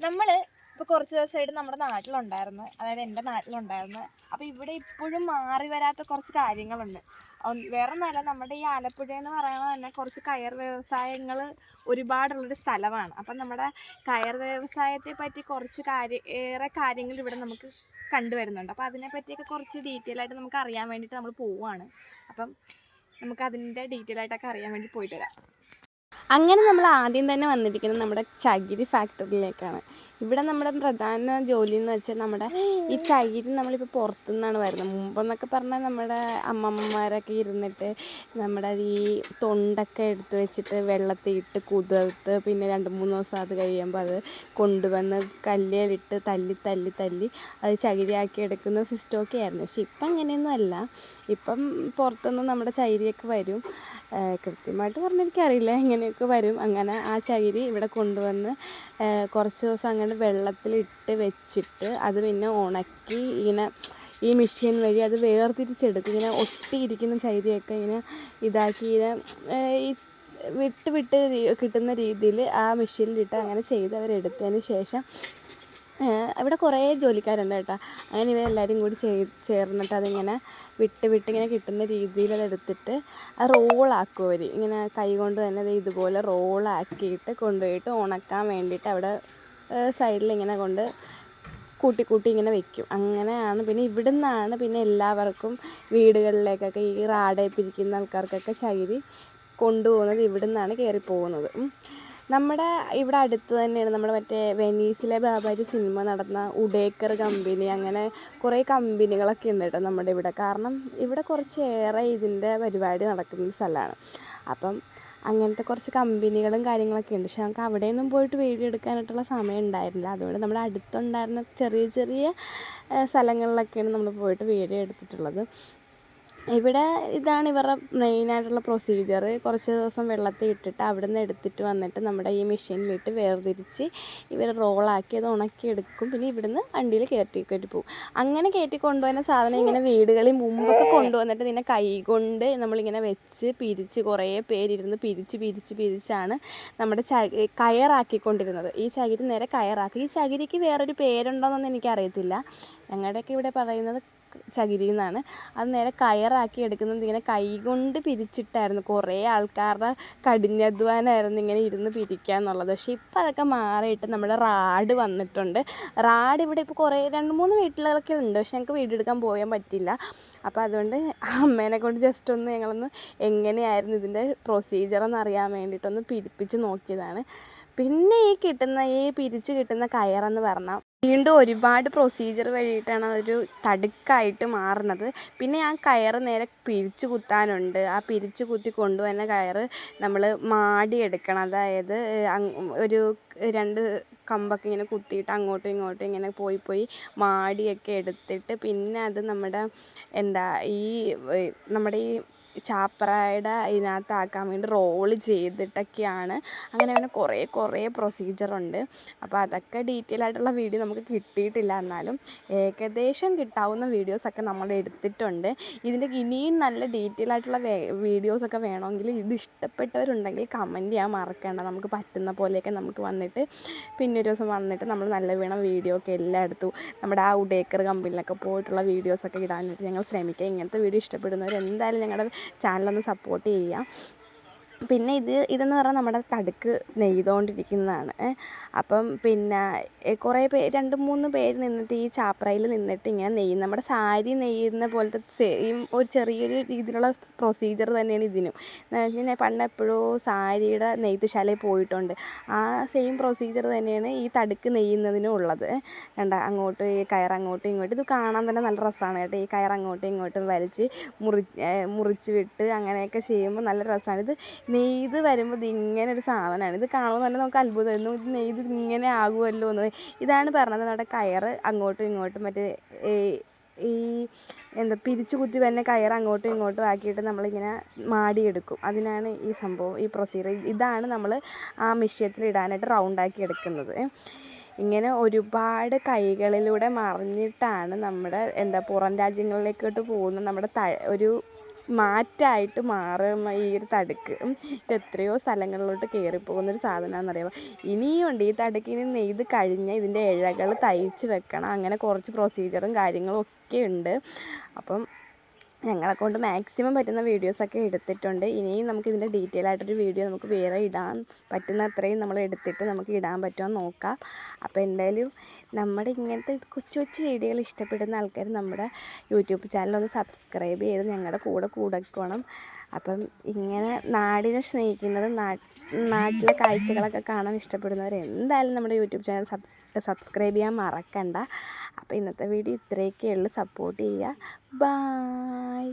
നമ്മൾ ഇപ്പോൾ കുറച്ച് ദിവസമായിട്ട് നമ്മുടെ നാട്ടിലുണ്ടായിരുന്നു. അതായത് എന്റെ നാട്ടിലുണ്ടായിരുന്നു. അപ്പോൾ ഇവിടെ ഇപ്പോഴും മാറി വരാത്ത കുറച്ച് കാര്യങ്ങളുണ്ട്. വേറെ നല്ല നമ്മുടെ ഈ ആലപ്പുഴ എന്ന് പറയുന്നത് തന്നെ കുറച്ച് കയർ വ്യവസായങ്ങൾ ഒരുപാടുള്ളൊരു സ്ഥലമാണ്. അപ്പം നമ്മുടെ കയർ വ്യവസായത്തെ പറ്റി കുറച്ച് കാര്യ ഏറെ കാര്യങ്ങൾ ഇവിടെ നമുക്ക് കണ്ടുവരുന്നുണ്ട്. അപ്പോൾ അതിനെപ്പറ്റിയൊക്കെ കുറച്ച് ഡീറ്റെയിൽ ആയിട്ട് നമുക്ക് അറിയാൻ വേണ്ടിയിട്ട് നമ്മൾ പോവുകയാണ്. അപ്പം നമുക്ക് അതിന്റെ ഡീറ്റെയിൽ ആയിട്ടൊക്കെ അറിയാൻ വേണ്ടി പോയിട്ട് വരാം. അങ്ങനെ നമ്മൾ ആദ്യം തന്നെ വന്നിരിക്കുന്നത് നമ്മുടെ ചകിരി ഫാക്ടറിയിലേക്കാണ് ഇവിടെ നമ്മുടെ പ്രധാന ജോലി എന്ന് വെച്ചാൽ നമ്മുടെ ഈ ചകിരി നമ്മളിപ്പോൾ പുറത്തുനിന്നാണ് വരുന്നത് മുമ്പെന്നൊക്കെ പറഞ്ഞാൽ നമ്മുടെ അമ്മമ്മമാരൊക്കെ ഇരുന്നിട്ട് നമ്മുടെ ഈ തൊണ്ടൊക്കെ എടുത്ത് വെച്ചിട്ട് വെള്ളത്തിൽ ഇട്ട് കുതിർത്ത് പിന്നെ രണ്ട് മൂന്ന് ദിവസം അത് കഴിയുമ്പോൾ അത് കൊണ്ടുവന്ന് കല്ലിലിട്ട് തല്ലി തല്ലി തല്ലി അത് ചകിരിയാക്കി എടുക്കുന്ന സിസ്റ്റമൊക്കെ ആയിരുന്നു. പക്ഷെ ഇപ്പം അങ്ങനെയൊന്നും അല്ല. ഇപ്പം പുറത്തുനിന്ന് നമ്മുടെ ചകിരിയൊക്കെ വരും. കൃത്യമായിട്ട് പറഞ്ഞെനിക്കറിയില്ല എങ്ങനെയൊക്കെ വരും. അങ്ങനെ ആ ചകിരി ഇവിടെ കൊണ്ടുവന്ന് കുറച്ച് ദിവസം അങ്ങനെ വെള്ളത്തിലിട്ട് വെച്ചിട്ട് അത് പിന്നെ ഉണക്കി ഇങ്ങനെ ഈ മെഷീൻ വഴി അത് വേർതിരിച്ചെടുക്കും ഇങ്ങനെ ഒട്ടിയിരിക്കുന്ന ചൈതയൊക്കെ ഇങ്ങനെ ഇതാക്കി ഇങ്ങനെ ഈ വിട്ട് വിട്ട് കിട്ടുന്ന രീതിയിൽ ആ മെഷീനിലിട്ട് അങ്ങനെ ചെയ്ത് അവരെടുത്തതിന് ശേഷം ഇവിടെ കുറേ ജോലിക്കാരുണ്ട് കേട്ടോ. അങ്ങനെ ഇവരെല്ലാവരും കൂടി ചെയ് ചേർന്നിട്ട് അതിങ്ങനെ വിട്ട് വിട്ട് ഇങ്ങനെ കിട്ടുന്ന രീതിയിൽ അതെടുത്തിട്ട് ആ റോളാക്കും അവർ ഇങ്ങനെ കൈ കൊണ്ട് തന്നെ ഇതുപോലെ റോളാക്കിയിട്ട് കൊണ്ടുപോയിട്ട് ഉണക്കാൻ വേണ്ടിയിട്ട് അവിടെ സൈഡിൽ ഇങ്ങനെ കൊണ്ട് കൂട്ടി കൂട്ടി ഇങ്ങനെ വെക്കും. അങ്ങനെയാണ്. പിന്നെ ഇവിടെ നിന്നാണ് പിന്നെ എല്ലാവർക്കും വീടുകളിലേക്കൊക്കെ ഈ റാടയിപ്പിരിക്കുന്ന ആൾക്കാർക്കൊക്കെ ചകിരി കൊണ്ടുപോകുന്നത് ഇവിടെ നിന്നാണ് കയറി പോകുന്നത്. നമ്മുടെ ഇവിടെ അടുത്ത് തന്നെയാണ് നമ്മുടെ മറ്റേ വെനീസിലെ ബാബാജി സിനിമ നടന്ന ഉഡേക്കർ കമ്പനി. അങ്ങനെ കുറേ കമ്പനികളൊക്കെ ഉണ്ട് കേട്ടോ നമ്മുടെ ഇവിടെ. കാരണം ഇവിടെ കുറച്ചേറെ ഇതിന്റെ പരിപാടി നടക്കുന്ന സ്ഥലമാണ്. അപ്പം അങ്ങനത്തെ കുറച്ച് കമ്പനികളും കാര്യങ്ങളൊക്കെ ഉണ്ട്. പക്ഷെ നമുക്ക് അവിടെയൊന്നും പോയിട്ട് വീഡിയോ എടുക്കാനായിട്ടുള്ള സമയം ഉണ്ടായിരുന്നില്ല. അതുകൊണ്ട് നമ്മുടെ അടുത്തുണ്ടായിരുന്ന ചെറിയ ചെറിയ സ്ഥലങ്ങളിലൊക്കെയാണ് നമ്മൾ പോയിട്ട് വീഡിയോ എടുത്തിട്ടുള്ളത്. ഇവിടെ ഇതാണ് ഇവരുടെ മെയിനായിട്ടുള്ള പ്രൊസീജിയർ കുറച്ച് ദിവസം വെള്ളത്തിൽ ഇട്ടിട്ട് അവിടെ നിന്ന് എടുത്തിട്ട് വന്നിട്ട് നമ്മുടെ ഈ മെഷീനിലിട്ട് വേർതിരിച്ച് ഇവർ റോളാക്കി അത് ഉണക്കിയെടുക്കും പിന്നെ ഇവിടുന്ന് വണ്ടിയിൽ കയറ്റി കയറ്റി പോകും അങ്ങനെ കയറ്റി കൊണ്ടുവന്ന സാധനം ഇങ്ങനെ വീടുകളിൽ മുമ്പൊക്കെ കൊണ്ടുവന്നിട്ട് ഇതിനെ കൈ കൊണ്ട് നമ്മളിങ്ങനെ വെച്ച് പിരിച്ച് കുറേ പേരിരുന്ന് പിരിച്ച് പിരിച്ച് പിരിച്ചാണ് നമ്മുടെ ചകി കയറാക്കിക്കൊണ്ടിരുന്നത്. ഈ ചകിരി നേരെ കയറാക്കി. ഈ ചകിരിക്ക് വേറൊരു പേരുണ്ടോയെന്നൊന്നും എനിക്കറിയത്തില്ല. ഞങ്ങളുടെയൊക്കെ ഇവിടെ പറയുന്നത് ചകിരി എന്നാണ് അത് നേരെ കയറാക്കി എടുക്കുന്നത് ഇങ്ങനെ കൈകൊണ്ട് പിരിച്ചിട്ടായിരുന്നു. കുറേ ആൾക്കാരുടെ കഠിനാധ്വാനമായിരുന്നു ഇങ്ങനെ ഇരുന്ന് പിരിക്കുക എന്നുള്ളത് പക്ഷേ ഇപ്പോൾ അതൊക്കെ മാറിയിട്ട് നമ്മുടെ റാഡ് വന്നിട്ടുണ്ട്. റാഡ് ഇവിടെ ഇപ്പോൾ കുറേ രണ്ട് മൂന്ന് വീട്ടിലൊക്കെ ഉണ്ട്. പക്ഷെ ഞങ്ങൾക്ക് വീടെടുക്കാൻ പോകാൻ പറ്റില്ല. അപ്പോൾ അതുകൊണ്ട് അമ്മേനെ കൊണ്ട് ജസ്റ്റ് ഒന്ന് ഞങ്ങളൊന്ന് എങ്ങനെയായിരുന്നു ഇതിന്റെ പ്രൊസീജിയർ എന്ന് അറിയാൻ വേണ്ടിയിട്ടൊന്ന് പിരിപ്പിച്ച് നോക്കിയതാണ്. പിന്നെ ഈ കിട്ടുന്ന ഈ പിരിച്ച് കിട്ടുന്ന കയറെന്ന് പറഞ്ഞാൽ വീണ്ടും ഒരുപാട് പ്രൊസീജിയർ വഴിയിട്ടാണ് അതൊരു തടുക്കായിട്ട് മാറുന്നത്. പിന്നെ ആ കയറ് നേരെ പിരിച്ചു കുത്താനുണ്ട്. ആ പിരിച്ചു കുത്തി കൊണ്ടുവന്ന കയറ് നമ്മൾ മാടിയെടുക്കണം. അതായത് ഒരു രണ്ട് കമ്പൊക്കെ ഇങ്ങനെ കുത്തിയിട്ട് അങ്ങോട്ടും ഇങ്ങോട്ടും ഇങ്ങനെ പോയി പോയി മാടിയൊക്കെ എടുത്തിട്ട് പിന്നെ അത് നമ്മുടെ എന്താ ഈ നമ്മുടെ ഈ ചാപ്പറയുടെ ഇതിനകത്താക്കാൻ വേണ്ടി റോൾ ചെയ്തിട്ടൊക്കെയാണ്. അങ്ങനെ അങ്ങനെ കുറേ കുറേ പ്രൊസീജിയറുണ്ട് അപ്പോൾ അതൊക്കെ ഡീറ്റെയിൽ ആയിട്ടുള്ള വീഡിയോ നമുക്ക് കിട്ടിയിട്ടില്ല എന്നാലും ഏകദേശം കിട്ടാവുന്ന വീഡിയോസൊക്കെ നമ്മൾ എടുത്തിട്ടുണ്ട്. ഇതിന്റെ ഇനിയും നല്ല ഡീറ്റെയിൽ ആയിട്ടുള്ള വീഡിയോസൊക്കെ വേണമെങ്കിൽ ഇത് ഇഷ്ടപ്പെട്ടവരുണ്ടെങ്കിൽ കമന്റ് ചെയ്യാൻ മറക്കേണ്ട. നമുക്ക് പറ്റുന്ന പോലെയൊക്കെ നമുക്ക് വന്നിട്ട് പിന്നെ ഒരു ദിവസം വന്നിട്ട് നമ്മൾ നല്ല വീണ വീഡിയോ ഒക്കെ എല്ലാം എടുത്തു. നമ്മുടെ ആ ഉഡേക്കർ കമ്പനിയിലൊക്കെ പോയിട്ടുള്ള വീഡിയോസൊക്കെ ഇടാനായിട്ട് ഞങ്ങൾ ശ്രമിക്കുക. ഇങ്ങനത്തെ വീഡിയോ ഇഷ്ടപ്പെടുന്നവർ എന്തായാലും ഞങ്ങളുടെ ചാനലൊന്ന് സപ്പോർട്ട് ചെയ്യുക. പിന്നെ ഇത് ഇതെന്ന് പറഞ്ഞാൽ നമ്മുടെ തടുക്ക് നെയ്തുകൊണ്ടിരിക്കുന്നതാണ് അപ്പം പിന്നെ കുറേ പേര് രണ്ട് മൂന്ന് പേര് നിന്നിട്ട് ഈ ചാപ്രയിൽ നിന്നിട്ട് ഇങ്ങനെ നെയ്യും നമ്മുടെ സാരി നെയ്യുന്ന പോലത്തെ സെയിം ഒരു ചെറിയൊരു രീതിയിലുള്ള പ്രൊസീജിയർ തന്നെയാണ് ഇതിനും. കഴിഞ്ഞാൽ പണ്ട് എപ്പോഴോ സാരിയുടെ നെയ്ത്തുശാലയിൽ പോയിട്ടുണ്ട്. ആ സെയിം പ്രൊസീജിയർ തന്നെയാണ് ഈ തടുക്ക് നെയ്യുന്നതിനും ഉള്ളത്. കണ്ട അങ്ങോട്ട് ഈ കയർ അങ്ങോട്ടും ഇങ്ങോട്ടും. ഇത് കാണാൻ തന്നെ നല്ല രസമാണ് കേട്ടോ. ഈ കയർ അങ്ങോട്ടും ഇങ്ങോട്ടും വലിച്ച് മുറി മുറിച്ച് വിട്ട് അങ്ങനെയൊക്കെ ചെയ്യുമ്പോൾ നല്ല രസമാണ് ഇത് നെയ്ത് വരുമ്പോൾ ഇങ്ങനെ ഒരു സാധനമാണ് ഇത് കാണുമ്പോൾ തന്നെ നമുക്ക് അത്ഭുതമായിരുന്നു ഇത് നെയ്ത് ഇങ്ങനെ ആകുമല്ലോ എന്ന്. ഇതാണ് പറഞ്ഞത് നമ്മുടെ കയറ് അങ്ങോട്ടും ഇങ്ങോട്ടും മറ്റേ ഈ ഈ എന്താ പിരിച്ചു കുത്തി തന്നെ കയർ അങ്ങോട്ടും ഇങ്ങോട്ടും ആക്കിയിട്ട് നമ്മളിങ്ങനെ മാടിയെടുക്കും. അതിനാണ് ഈ സംഭവം ഈ പ്രൊസീജിയർ ഇതാണ് നമ്മൾ ആ മിഷ്യത്തിൽ ഇടാനായിട്ട് റൗണ്ടാക്കി എടുക്കുന്നത്. ഇങ്ങനെ ഒരുപാട് കൈകളിലൂടെ മറിഞ്ഞിട്ടാണ് നമ്മുടെ എന്താ പുറം രാജ്യങ്ങളിലേക്കോട്ട് പോകുന്ന നമ്മുടെ ഒരു മാറ്റായിട്ട് മാറും ഈ ഒരു തടുക്ക്. ഇത് എത്രയോ സ്ഥലങ്ങളിലോട്ട് കയറിപ്പോകുന്നൊരു സാധനമാണെന്നറിയാമോ ഇനിയുണ്ട് ഈ തടുക്ക് ഇനി നെയ്ത് കഴിഞ്ഞാൽ ഇതിന്റെ ഇഴകൾ തയ്ച്ച് വെക്കണം. അങ്ങനെ കുറച്ച് പ്രൊസീജിയറും കാര്യങ്ങളും ഒക്കെ ഉണ്ട്. അപ്പം ഞങ്ങളെ കൊണ്ട് മാക്സിമം പറ്റുന്ന വീഡിയോസൊക്കെ എടുത്തിട്ടുണ്ട്. ഇനിയും നമുക്ക് ഇതിന്റെ ഡീറ്റെയിൽ ആയിട്ടൊരു വീഡിയോ നമുക്ക് വേറെ ഇടാൻ പറ്റുന്ന അത്രയും നമ്മൾ എടുത്തിട്ട് നമുക്ക് ഇടാൻ പറ്റുമോ നോക്കാം. അപ്പോൾ എന്തായാലും നമ്മുടെ ഇങ്ങനത്തെ കൊച്ചു കൊച്ചു വീഡിയോകൾ ഇഷ്ടപ്പെടുന്ന ആൾക്കാർ നമ്മുടെ യൂട്യൂബ് ചാനൽ ഒന്ന് സബ്സ്ക്രൈബ് ചെയ്ത് ഞങ്ങളുടെ കൂടെ കൂടക്കണം. അപ്പം ഇങ്ങനെ നാടിനെ സ്നേഹിക്കുന്നത് നാട്ടിലെ കാഴ്ചകളൊക്കെ കാണാൻ ഇഷ്ടപ്പെടുന്നവർ എന്തായാലും നമ്മുടെ യൂട്യൂബ് ചാനൽ സബ്സ് സബ്സ്ക്രൈബ് ചെയ്യാൻ മറക്കണ്ട. അപ്പോൾ ഇന്നത്തെ വീഡിയോ ഇത്രയൊക്കെ ഉള്ളൂ. സപ്പോർട്ട് ചെയ്യുക. ബായ്